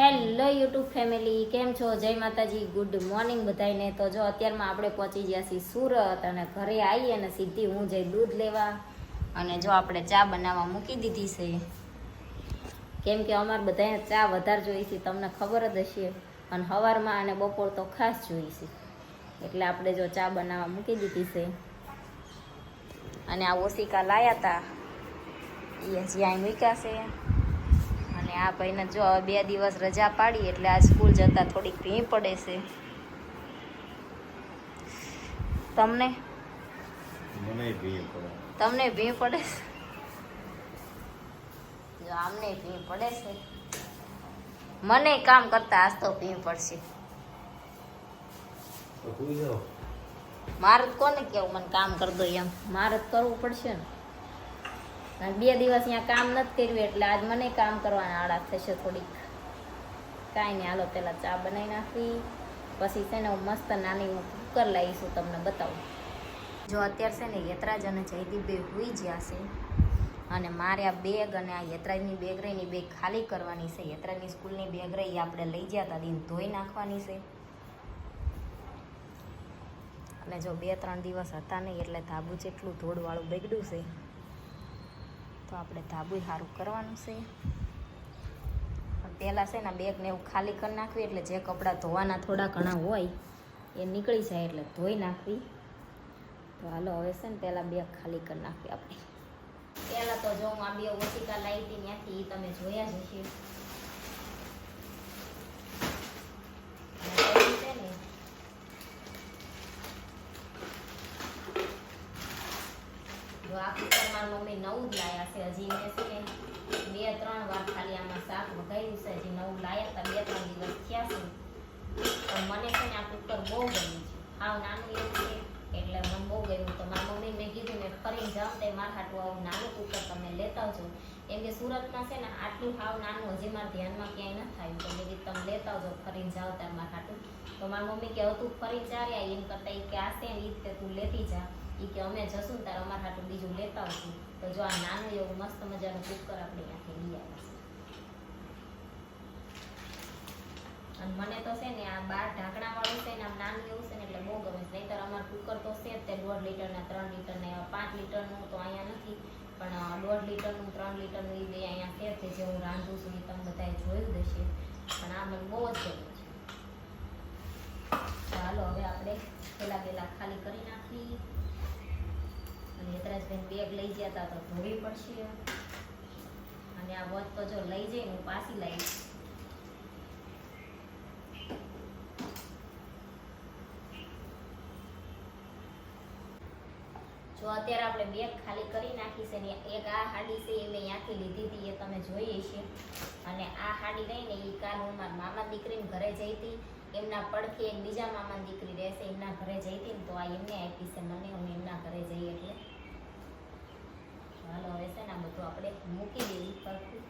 Hello YouTube family, કેમ છો? જય માતાજી, ગુડ મોર્નિંગ બધાને તો જો અત્યારમાં આપણે પહોંચી ગયા છીએ સુરત અને ઘરે આવીએ અને સીધી હું જઈ દૂધ લેવા અને જો આપણે ચા બનાવવા મૂકી દીધી છે. કેમ કે અમારે બધાને ચા વધારે જોઈ છે, તમને ખબર જ હશે. અને સવારમાં અને બપોર તો ખાસ જોઈ છે. એટલે આપણે જો ચા બનાવવા મૂકી દીધી છે. અને આ ઓશિકા લાયા હતા એ હજી અહીં મૂક્યા છે. આ ભાઈને જો બે દિવસ રજા પાડી એટલે આ સ્કૂલ જતા થોડીક ભીં પડે છે. તમને? તમને ભીં પડે છે? જો આમને ભીં પડે છે. મને કામ કરતા આજ તો ભીં પડશે. મારે કોને કેવું મને કામ કરી દો એમ. મારે કરવું પડશે ને. બે દિવસ અહીંયા કામ નથી કર્યું એટલે આજ મને કામ કરવાના આળા થશે થોડીક. કાંઈ નહીં, હાલો પહેલાં ચા બનાવી નાખી. પછી છે ને હું મસ્ત નાની હું કુકર લાવીશું તમને બતાવું. જો અત્યારે છે ને યતરાજ અને જયદીપ બે હોઈ ગયા છે અને મારે આ બેગ અને આ યતરાજની બેગ રહીની બેગ ખાલી કરવાની છે. યતરાજની સ્કૂલની બેગ રહી આપણે લઈ ગયા હતા દિન ધોઈ નાખવાની છે. અને જો બે ત્રણ દિવસ હતા નહીં એટલે ધાબુ જેટલું ધોળવાળું બગડ્યું છે. તો આપણે ધાબુય સારું કરવાનું છે. પહેલાં છે ને બેગને એવું ખાલી કરી નાખવી, એટલે જે કપડાં ધોવાના થોડા ઘણા હોય, એ નીકળી જાય એટલે ધોઈ નાખવી. તો હાલો, હવે છે ને પહેલાં બેગ ખાલી કરી નાખવી આપણે. પહેલાં તો જો હું આ બે ઓશિકા લાવી હતી ત્યાંથી તમે જોયા જ હશે અને પછી છે ને જો આ કુકર મારી મમ્મી નવું જ લાયા છે. હજી મેં છે બે, ત્રણ વાર ખાલી આમાં શાક વઘાર્યું છે. હજી નવું લાયા હતા. બે, ત્રણ દિવસ થયા છે. પણ મને છે ને આ કુકર બહુ ગમ્યું છે. હાવ નાનું એવું છે, એટલે મને બહુ ગમ્યું. તો મારી મમ્મી મેં કીધું ને, ફરીને જાઉં તે મારા હાટું આવું નાનું કુકર તમે લેતા આવજો. કેમ કે સુરતમાં છે ને આટલું હાવ નાનું હજી મારા ધ્યાનમાં ક્યાંય ન થાય. તો મેં કીધું તમે લેતા આવજો, ફરીને જાઓ ત્યારે મારા હાટું. તો મારી મમ્મી કે તું ફરી રે એમ કરતા એ કે, આ છે ને એ તું લેતી જા. ઈ કે અમે જશું તારે અમારા હાટું બીજું લેતા આવશું. તો જો આ નાનું એવું મસ્ત મજાનું કુકર આપણે ત્યાંથી લઈ આવીશું. અને મને તો છે ને આ બાર ઢાંકણા વાળું છે ને આમ નાનું એવું છે ને એટલે બહુ ગમે છે. નહીંતર અમારું કુકર તો છે જ તે દોઢ લીટરના, ત્રણ લીટરના એવા પાંચ લીટરનું તો અહીંયા નથી. પણ દોઢ લીટરનું, ત્રણ લીટરનું એ બે અહીંયા છે તે જે હું રાંધું છું એ તમે બધાએ જોયું હશે. પણ આ મને બહુ જ ગમે છે. ચાલો હવે આપણે પેલા પેલા ખાલી કરી નાખી અને યતરાજબેન બેગ લઈ ગયા હતા તો ધોવી પડશે. અને આ વોચ તો જો લઈ જઈને હું પાછી લઈશ જો અત્યારે આપણે બેગ ખાલી કરી નાખી છે એક આ હાડી છે એ મેં ત્યાંથી લીધી હતી, એ તમે જોઈ છે અને આ હાડી લઈને એ કાલ હું મારા મામા દીકરીને ઘરે જઈ હતી. એમના પડખે એક બીજા મામાની દીકરી રહેશે, એમના ઘરે જઈ હતી ને તો આ એમને આપી છે મને હું એમના ઘરે જઈ એટલે. હાલો, હવે છે ને આ બધું આપણે મૂકી દેવી પડખું.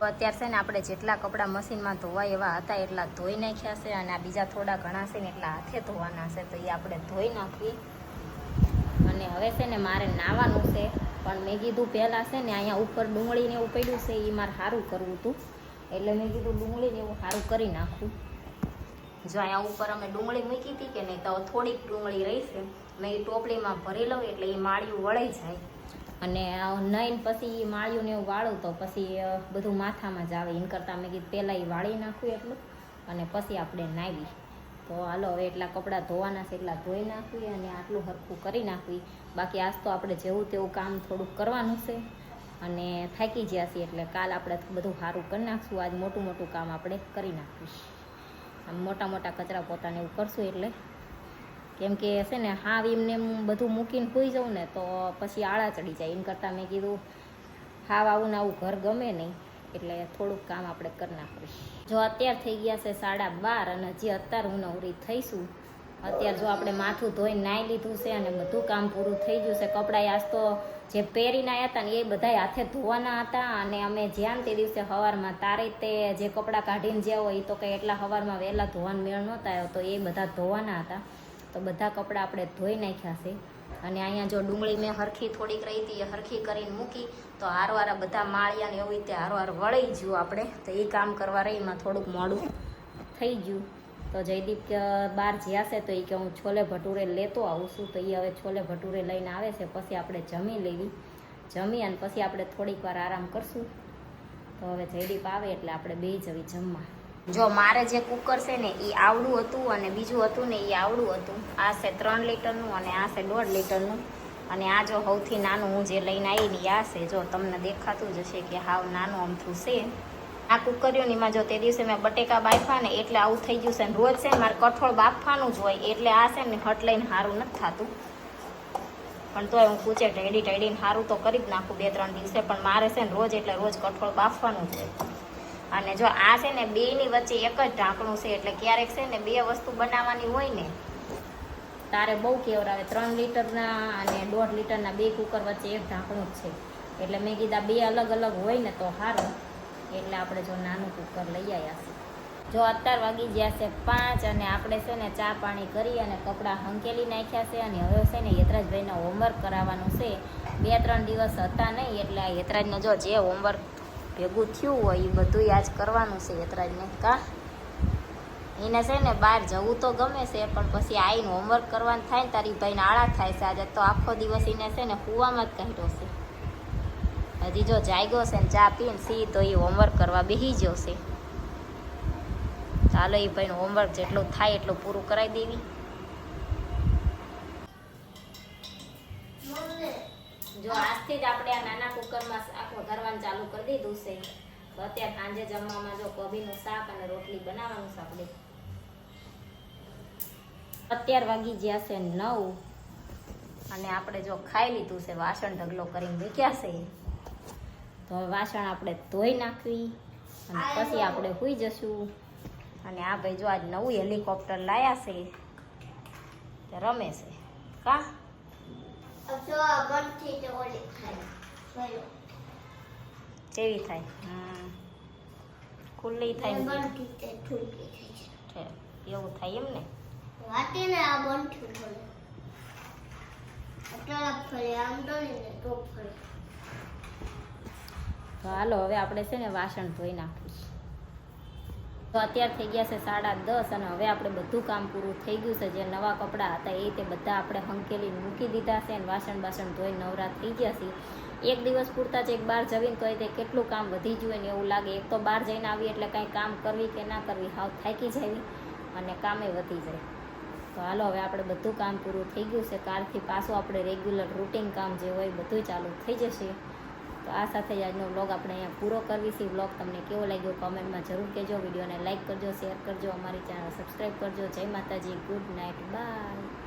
અત્યારે છે ને આપણે જેટલા કપડાં મશીનમાં ધોવાય એવા હતા, એટલા ધોઈ નાખ્યા છે અને આ બીજા થોડા ઘણા છે ને એટલા હાથે ધોવાના છે, તો એ આપણે ધોઈ નાખીએ. અને હવે છે ને મારે નાવાનું છે, પણ મેં કીધું પહેલાં છે ને અહીંયા ઉપર ડુંગળીને એવું પડ્યું છે એ મારે સારું કરવું હતું. એટલે મેં કીધું ડુંગળીને એવું સારું કરી નાખું. જો અહીંયા ઉપર અમે ડુંગળી મૂકી હતી કે નહીં, તો થોડીક ડુંગળી રહી છે મેં એ ટોપલીમાં ભરી લઉં એટલે એ માળિયું વળાઈ જાય. અને નઈને પછી એ માળિયું ને એવું વાળું તો પછી બધું માથામાં જ આવે. એમ કરતાં મેં કીધું પહેલાં એ વાળી નાખું એટલું અને પછી આપણે નાવી. તો હાલો, હવે એટલા કપડાં ધોવાના છે એટલા ધોઈ નાખવી અને આટલું હરખું કરી નાખવી બાકી આજ તો આપણે જેવું તેવું કામ થોડુંક કરવાનું છે અને થાકી ગયા છીએ એટલે કાલ આપણે બધું સારું કરી નાખશું. આજ મોટું મોટું કામ આપણે કરી નાખીશું. મોટા મોટા કચરા પોતાને એવું કરશું એટલે. કેમ કે છે ને, હાવ એમને એમ બધું મૂકીને સૂઈ જાઉં ને તો પછી આળા ચડી જાય. એમ કરતાં મેં કીધું, હાવ આવું ને આવું ઘર ગમે નહીં, એટલે થોડુંક કામ આપણે કરી નાખવું જો અત્યાર થઈ ગયા છે સાડા બાર અને હજી અત્યારે હું નવરી થઈશું અત્યારે જો આપણે માથું ધોઈને નાહી લીધું છે અને બધું કામ પૂરું થઈ ગયું છે, કપડાં આજ તો જે પહેરીને આવ્યા હતા ને એ બધા હાથે ધોવાના હતા અને અમે જ્યાં તે દિવસે સવારમાં તારે તે જે કપડાં કાઢીને જ્યાં હોય એ તો કંઈ એટલા સવારમાં વહેલા ધોવાનો મેળ નહોતા આવ્યો, તો એ બધા ધોવાના હતા. તો બધા કપડાં આપણે ધોઈ નાખ્યા છે. અને અહીંયા જો ડુંગળી મેં હરખી થોડીક રહી હતી, એ હરખી કરીને મૂકી, તો હારવાર બધા માળિયાને એવી રીતે હારવાર વળી ગયું આપણે, તો એ કામ કરવા રહી એમાં થોડુંક મોડું થઈ ગયું. તો જયદીપ બહાર જ્યાશે તો એ કે હું છોલે ભટુરે લેતો આવું છું. તો એ હવે છોલે ભટુરે લઈને આવે છે. પછી આપણે જમી લેવી. જમી અને પછી આપણે થોડીક વાર આરામ કરશું. તો હવે જયદીપ આવે એટલે આપણે બે જવી જમવા. જો મારે જે કુકર છે ને એ આવડું હતું અને બીજું હતું ને એ આવડું હતું. આ છે ત્રણ લીટરનું અને આ છે દોઢ લીટરનું. અને આ જો સૌથી નાનું હું જે લઈને આવી ને આ છે. જો તમને દેખાતું જ હશે કે હાવ નાનું અમથું છે. આ કુકરીઓનીમાં જો તે દિવસે મેં બટેકા બાફા ને એટલે આવું થઈ ગયું છે રોજ છે મારે કઠોળ બાફવાનું જ હોય એટલે આ છે ને હટ લઈને સારું નથી થતું. પણ તોય હું કૂચે ઢેડી ઢેડીને સારું તો કરી જ નાખું બે ત્રણ દિવસે, પણ મારે છે ને રોજ એટલે રોજ કઠોળ બાફવાનું જ હોય. અને જો આ છે ને બેની વચ્ચે એક જ ઢાંકણું છે એટલે ક્યારેક છે ને બે વસ્તુ બનાવવાની હોય ને, તારે બહુ કેવરાવે. ત્રણ લીટરના અને દોઢ લીટરના બે કુકર વચ્ચે એક ઢાંકણું જ છે. એટલે મેં કીધા બે અલગ અલગ હોય ને તો સારું એટલે આપણે જો નાનું કુકર લઈ આવ્યા છે. જો અત્યાર વાગી ગયા છે પાંચ અને આપણે છે ને ચા પાણી કરી અને કપડાં હંકેલી નાખ્યા છે અને હવે છે ને યતરાજભાઈના હોમવર્ક કરાવવાનું છે. બે ત્રણ દિવસ હતા નહીં એટલે આ યતરાજને જો જે હોમવર્ક ભેગું થયું હોય એ બધું આજ કરવાનું છે યતરાજને. કા? એને છે ને બહાર જવું તો ગમે છે, પણ પછી આવીને હોમવર્ક કરવાનું થાય ને તારી ભાઈને આળા થાય છે. આજે તો આખો દિવસ એને છે ને કૂવામાં જ કાઢ્યો છે. હજી જો જાગ્યો છે ને ચા પીને તો એ હોમવર્ક કરવા બેસી ગયો છે. ચાલો એ ભાઈ હોમવર્ક જેટલું થાય એટલું પૂરું કરાવી દેવી. જો આજથી જ આપણે આ નાના કુકરમાં શાક વઘારવાનું ચાલુ કરી દીધું છે. તો અત્યારે સાંજે જમવામાં જો કોબીનું શાક અને રોટલી બનાવવાનું છે આપણે. અત્યાર વાગી ગયા છે નવ. અને આપણે જો ખાઈ લીધું છે, વાસણ ઢગલો કરીને મૂક્યા છે. તો હવે વાસણ આપણે ધોઈ નાખવી અને પછી આપણે સુઈ જશું. અને આ ભાઈ જો આજ નવું હેલિકોપ્ટર લાયા છે તે રમે છે. કા? કેવી થાય. ખુલ્લી થાય ને એવું થાય એમ ને? તો હાલો, હવે આપણે છે ને વાસણ ધોઈ નાખીશું. તો અત્યારે થઈ ગયા છે સાડા દસ અને હવે આપણે બધું કામ પૂરું થઈ ગયું છે. જે નવા કપડાં હતા એ તે બધા આપણે હંકેલીને મૂકી દીધા છે અને વાસણ બાસણ ધોઈ નવરા થઈ ગયા છે. એક દિવસ પૂરતા જ એક બહાર જવીને તો તે કેટલું કામ વધી ગયું ને એવું લાગે. એક તો બહાર જઈને આવી એટલે કાંઈ કામ કરવી કે ના કરવી, હાવ થાકી જાય અને કામે વધી જાય. તો હાલો, હવે આપણે બધું કામ પૂરું થઈ ગયું છે. કાલથી પાછું આપણે રેગ્યુલર રૂટીન કામ જે હોય બધું ચાલુ થઈ જશે. તો આ સાથે જ આજનો વ્લોગ આપણે અહીંયા પૂરો કરવી છે. વ્લોગ તમને કેવો લાગ્યો કોમેન્ટમાં જરૂર કહેજો. વિડીયોને લાઇક કરજો શેર કરજો, અમારી ચેનલ સબસ્ક્રાઈબ કરજો. જય માતાજી. Good night bye